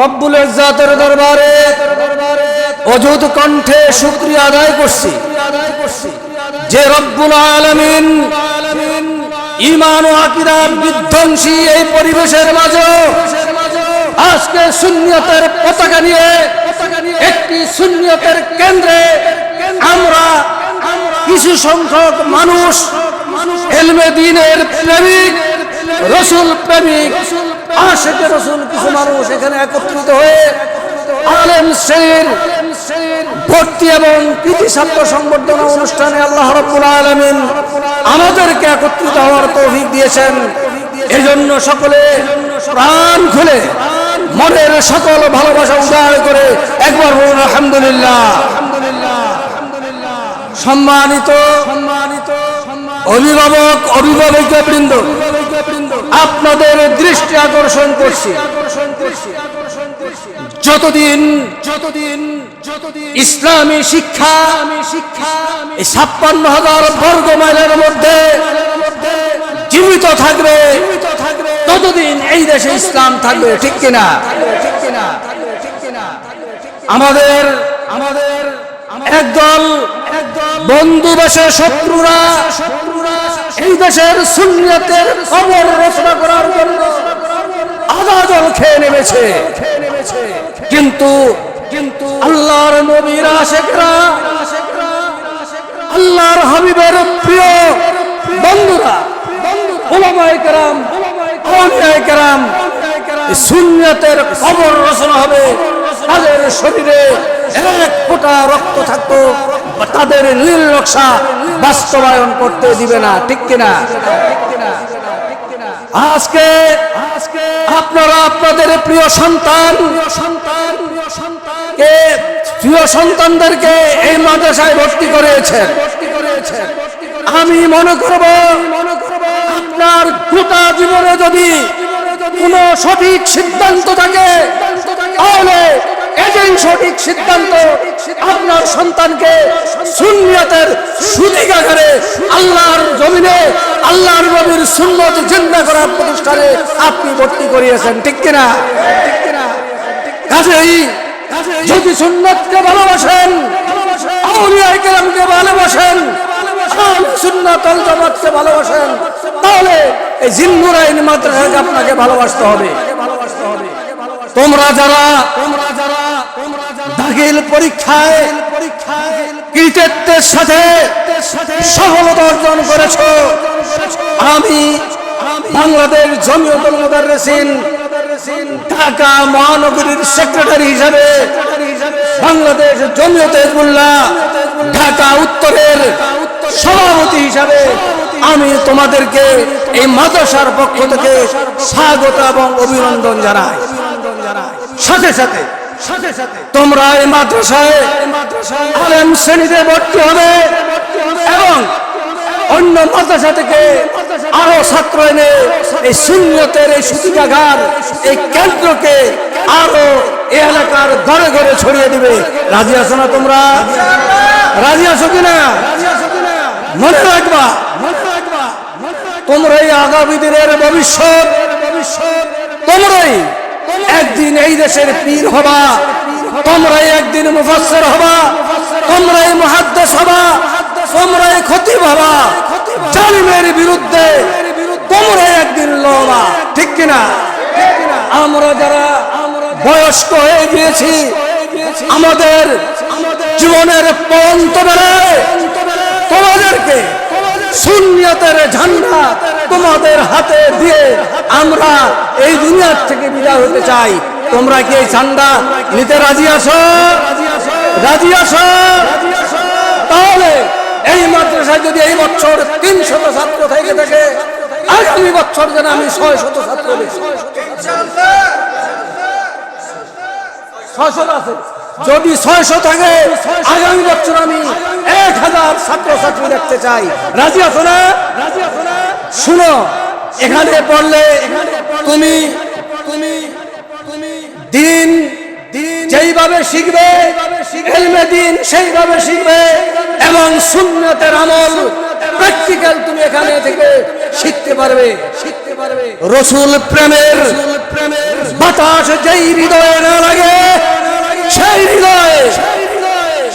রব্বুল ইজ্জাতের দরবারে, অযুত কণ্ঠে শুক্রিয়া আদায় করছি। যে রব্বুল আলামিন ইমান ও আকিদার বিধ্বংসী এই পরিবেশের মাঝে আজকে শূন্যতের পতাকা নিয়ে একটি শূন্যতের কেন্দ্রে আমরা কিছু সংখ্যক মানুষ, এলমে দিনের প্রেমিক, রসুল প্রেমিক আশেকে রসুল কিছু মানুষ এখানে একত্রিত হয়ে আলেম শ্রেণির ভর্তি এবং কৃতি ছাত্র সংবর্ধনা অনুষ্ঠানে আল্লাহ রব্বুল আলমিন আমাদেরকে একত্রিত হওয়ার তৌফিক দিয়েছেন। এজন্য সকলে প্রাণ খুলে মনের সকল ভালোবাসা উদার করে একবার বলুন আলহামদুলিল্লাহ। সম্মানিত সম্মানিত অভিভাবক অভিভাবিকা বৃন্দ আপনাদের দৃষ্টি আকর্ষণ করছি। যতদিন যতদিন যতদিন ইসলামী শিক্ষা শিক্ষা এই ছাপ্পান্ন হাজার বর্গ মাইলের মধ্যে জীবিত থাকবে। ততদিন এই দেশে ইসলাম থাকবে ঠিক কিনা? ঠিক কিনা? আমাদের আমাদের একদল বন্ধু দেশের শত্রুরা এই দেশের শূন্যতের খবর রচনা করার জন্য আদা জল খেয়ে নেমেছে। কিন্তু কিন্তু আল্লাহর নবীর আশেকরা, আল্লাহর হাবিবের প্রিয় বন্ধুরা ওলামায়ে কেরাম, আউলিয়ায়ে কেরাম, এই সুন্নতের খবর রচনা হবে। তাদের শরীরে এক ফোঁটা রক্ত থাকতো। তাদের নীল নকশা বাস্তবায়ন করতে দিবে না, ঠিক কিনা? আজকে আজকে আপনারা আপনাদের প্রিয় সন্তান সন্তান কে প্রিয় সন্তানদেরকে এই মাদ্রাসায় ভর্তি করেছেন আমি মনে করব, আপনার গোটা জীবনে যদি কোন সঠিক সিদ্ধান্ত থাকে, তাহলে এটাই সঠিক সিদ্ধান্ত আপনার সন্তানকে আল্লাহর জমিনে, আল্লাহর নবীর সুন্নত জিন্দা করার প্রতিষ্ঠানে আপনি ভর্তি করিয়েছেন, ঠিক কিনা? কাজেই যদি সুন্নতকে ভালোবাসেন ভালোবাসেন তাহলে আপনাকে ভালোবাসতে হবে। তোমরা যারা তোমরা যারা দাখিল পরীক্ষায়, কৃতিত্বের সাথে সফলতা অর্জন করেছ। আমি বাংলাদেশ জমিয়তুল মুদাররিসিন ঢাকা মহানগরীর সেক্রেটারি হিসাবে বাংলাদেশ জমিয়ত হিজবুল্লাহ, ঢাকা উত্তরের সভাপতি হিসাবে আমি তোমাদেরকে এই মাদ্রাসার পক্ষ থেকে স্বাগত এবং অভিনন্দন জানাই। সাথে সাথে তোমরা এই মাদ্রাসায় আলেম শ্রেণীতে ভর্তি হবে এবং অন্য মাদ্রাসা থেকে আরও ছাত্র এনে এই শূন্যতের এই সুতিকাঘার এই কেন্দ্রকে আরও এই এলাকার ঘরে ঘরে ছড়িয়ে দিবে। রাজি আছো না তোমরা? রাজি আছো কিনা মনে রাখবা। তোমরাই আগামী দিনের ভবিষ্যৎ ভবিষ্যৎ তোমরাই এই দেশের পীর হবা, তোমরাই একদিন মুফাসসির হবা, তোমরাই মুহাদ্দিস হবা, তোমরাই খতিব হবা। জালিমের বিরুদ্ধে তোমরাই একদিন লড়বা। ঠিক কিনা? আমরা যারা বয়স্ক হয়ে গিয়েছি, আমাদের জীবনের বেলায় তোমাদেরকে শূন্যতের ঝান্ডা তোমাদের হাতে দিয়ে আমরা এই দুনিয়ার থেকে বিদায় হতে চাই। তোমরা কি এই ঝান্ডা নিতে রাজি আছো? রাজি আছো? তাহলে এই মাদ্রাসায় যদি এই বছর তিনশত ছাত্র থেকে থাকে আগামী বছর যেন আমি ছয় শত ছাত্র ছয়শত আছে। যদি ছয়শো থাকে আগামী বছর আমি এক হাজার ছাত্র ছাত্রী দেখতে চাই। রাজি আছো না? রাজি আছো না? শুনো এখানে পড়লে তুমি তুমি দিন দিন যেইভাবে শিখবে এলমে দিন সেইভাবে শিখবে। এবং সুন্নতের আমল প্র্যাকটিক্যাল তুমি এখানে থেকে শিখতে পারবে। শিখতে পারবে। রসুল প্রেমের প্রেমের বাতাস যেই হৃদয়ে না লাগে সেই হৃদয়ে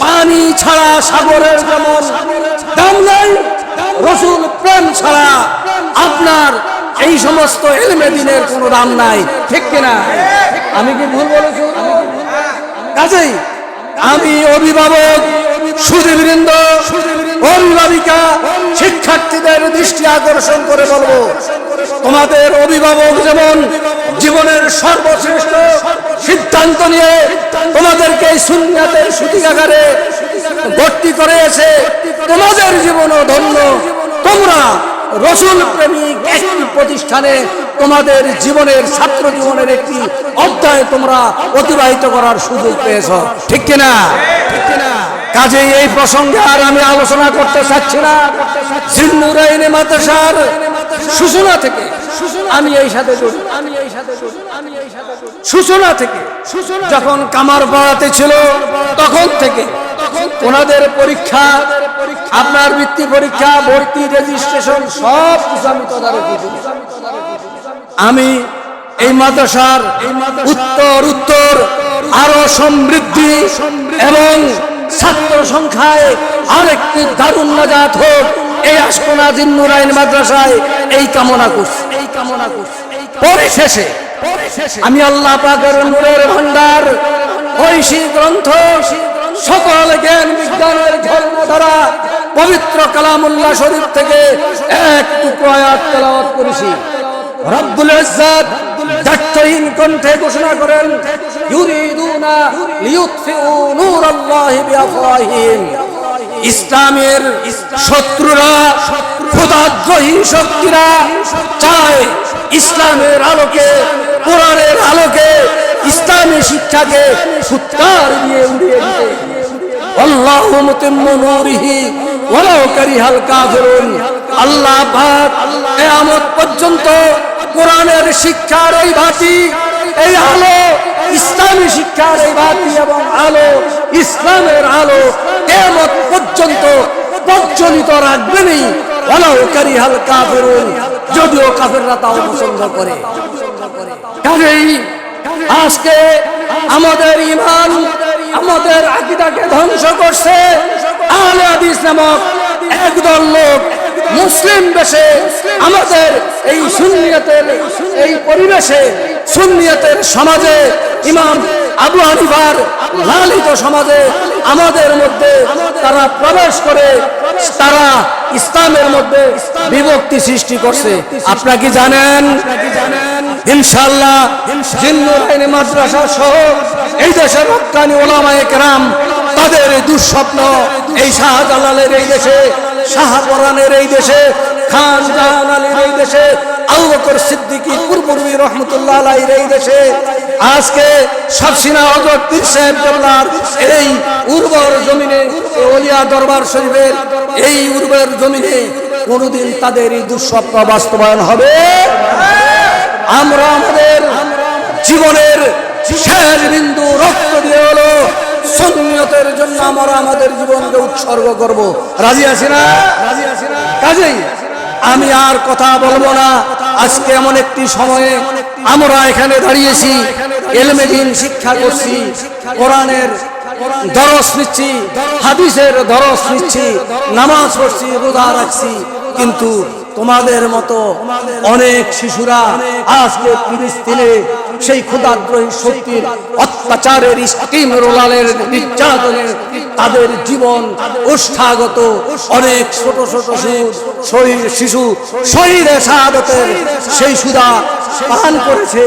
পানি ছাড়া সাগরের যেমন দাম নাই রসুল প্রেম ছাড়া আপনার এই সমস্ত এলমে দিনের কোনো দাম নাই, ঠিক কিনা? আমি কি ভুল বলেছি? কাজেই আমি অভিভাবক সুদীবৃন্দ অভিভাবিকা, শিক্ষার্থীদের দৃষ্টি আকর্ষণ করে বলব, তোমাদের অভিভাবক যেমন জীবনের সর্বশ্রেষ্ঠ সিদ্ধান্ত নিয়ে তোমাদেরকে এই শূন্যতের সুতিকাগারে ভর্তি করেছে, তোমাদের জীবনও ধন্য। তোমরা রসুল প্রেমিক একটি প্রতিষ্ঠানে তোমাদের জীবনের ছাত্র জীবনের একটি অধ্যায় তোমরা অতিবাহিত করার সুযোগ পেয়েছ। ঠিক কিনা? ঠিক কিনা? কাজেই এই প্রসঙ্গে আর আমি আলোচনা করতে চাচ্ছি না। জিন্নুরাইনে মাদ্রাসার সূচনা থেকে আমি এই সাথে জড়িত। আমি এই সাথে জড়িত। আমি এই সাথে সূচনা থেকে যখন কামার পাড়াতে ছিল, তখন থেকে ওনাদের পরীক্ষা আপনার বৃত্তি পরীক্ষা, ভর্তি রেজিস্ট্রেশন সব আমি তদারকি আমি এই মাদ্রাসার উত্তর উত্তর, আরও সমৃদ্ধি এবং ছাত্র সংখ্যায় আরেকটি দারুণ নাজাত হোক, এই আশকোনা জিন্নুরাইন মাদ্রাসায় এই কামনা করছি। এই কামনা করছি পরিশেষে আমি আল্লাহ পাকের ভান্ডার ঐশী গ্রন্থ সকল জ্ঞান বিজ্ঞানের ধর্মধারা পবিত্র কালামুল্লাহ শরীফ থেকে এক টুকরো আয়াত তেলাওয়াত করেছি। রব্বুল ইজ্জাত কণ্ঠে ঘোষণা করেন, ইউরিদুনা নূরাল্লাহি বিআফওয়াহিহিম। ইসলামের শত্রুরা খোদাদ্রোহী শক্তিরা চায় ইসলামের আলোকে, কোরআনের আলোকে, ইসলামী শিক্ষাকে ফুৎকার দিয়ে উড়িয়ে দিতে। আল্লাহু মুতিম্মু নূরিহি, ওয়ালাউ কারিহাল পর্যন্ত এই পর্যন্ত রাখবেনই যদিও কাফেররা তাও পছন্দ করে। আজকে আমাদের ইমান আমাদের আকিদাকে ধ্বংস করছে। আহলে হাদিস নামক একদল লোক মুসলিম দেশে আমাদের এই সুন্নিয়তের এই পরিবেশে, সুন্নিয়তের সমাজে, ইমাম আবু হানিফার লালিত সমাজে আমাদের মধ্যে তারা প্রবেশ করে, তারা ইসলামের মধ্যে বিভক্তি সৃষ্টি করছে। আপনারা কি জানেন? ইনশাল্লাহ জিন্নুর আইনে মাদ্রাসা সহ এই দেশের রক্তানি ওলামায়ে কেরাম, তাদের দুঃস্বপ্ন, এই শাহজালালের এই দেশে, শাহপরানের এই দেশে খান এই দেশে সিদ্দিকী আজকে এই উর্বর দরবার এই কোনোদিন তাদের এই দুঃস্বপ্ন বাস্তবায়ন হবে? আমরা আমাদের জীবনের শেষ বিন্দু রক্ত দিয়ে হলো সন্ন্যতের জন্য আমরা আমাদের জীবনকে উৎসর্গ করব। রাজি আছি না? রাজি আছি না। কাজেই আমি আর কথা বলব না। আজকে এমন একটি সময়ে আমরা এখানে দাঁড়িয়েছি এলমেদিন শিক্ষা করছি কোরআনের দরস নিচ্ছি হাদিসের দরস নিচ্ছি নামাজ পড়ছি রোজা রাখছি কিন্তু তোমাদের মতো অনেক শিশুরা আজকে ফিলিস্তিনে সেই ক্ষুদাদ্রোহী শক্তির অত্যাচারের স্টিম রোলারের নির্যাতনের তাদের জীবন উষ্ঠাগত অনেক ছোট ছোট শহীদ শিশু শহীদে শাহাদতের সেই সুদা পান করেছে।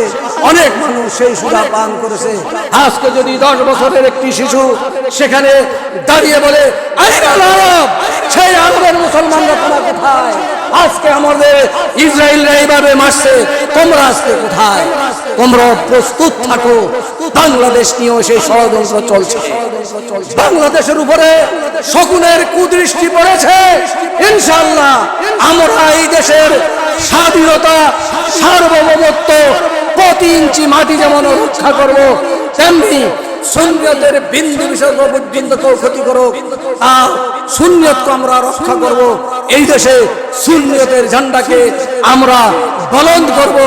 অনেক মানুষ সেই সুদা পান করেছে। আজকে যদি দশ বছরের একটি শিশু সেখানে দাঁড়িয়ে বলে সেই আরবের মুসলমানরা তোমরা কোথায় আজকে আমাদের ইসরায়েলরা এইভাবে মারছে, তোমরা আজকে কোথায়? তোমরা প্রস্তুত থাকো, বাংলাদেশ নিয়েও সেই ষড়যন্ত্র চলছে। বাংলাদেশের উপরে শকুনের কুদৃষ্টি পড়েছে। ইনশাল্লাহ আমরা এই দেশের স্বাধীনতা, সার্বভৌমত্ব প্রতি ইঞ্চি মাটি যেমন রক্ষা করব, তেমনি সুন্নিয়তের বিন্দু বিসর্গ পর্যন্ত কেউ ক্ষতি করুক। আর শূন্যতকে আমরা রক্ষা করব। এই দেশে সুন্নতের ঝান্ডাকে আমরা বলন্দ করব।